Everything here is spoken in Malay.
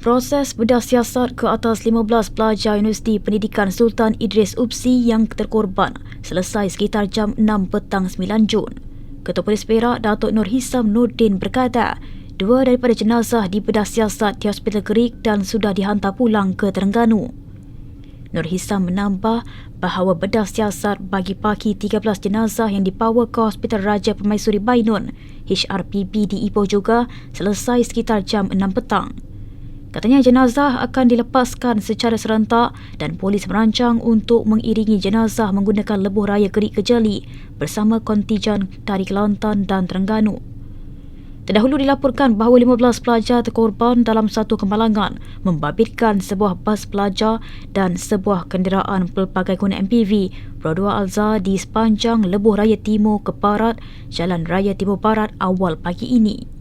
Proses bedah siasat ke atas 15 pelajar Universiti Pendidikan Sultan Idris Upsi yang terkorban selesai sekitar jam 6 petang 9 Jun. Ketua Polis Perak Datuk Nur Hisam Nordin berkata, dua daripada jenazah dibedah siasat di Hospital Gerik dan sudah dihantar pulang ke Terengganu. Nur Hisam menambah bahawa bedah siasat bagi paki 13 jenazah yang dibawa ke Hospital Raja Permaisuri Bainun, HRPB di Ipoh juga selesai sekitar jam 6 petang. Katanya jenazah akan dilepaskan secara serentak dan polis merancang untuk mengiringi jenazah menggunakan lebuh raya Gerik Kejali bersama kontijan dari Kelantan dan Terengganu. Terdahulu dilaporkan bahawa 15 pelajar terkorban dalam satu kemalangan membabitkan sebuah bas pelajar dan sebuah kenderaan pelbagai guna MPV berdua Alza di sepanjang lebuh raya timur ke barat Jalan Raya Timur Barat awal pagi ini.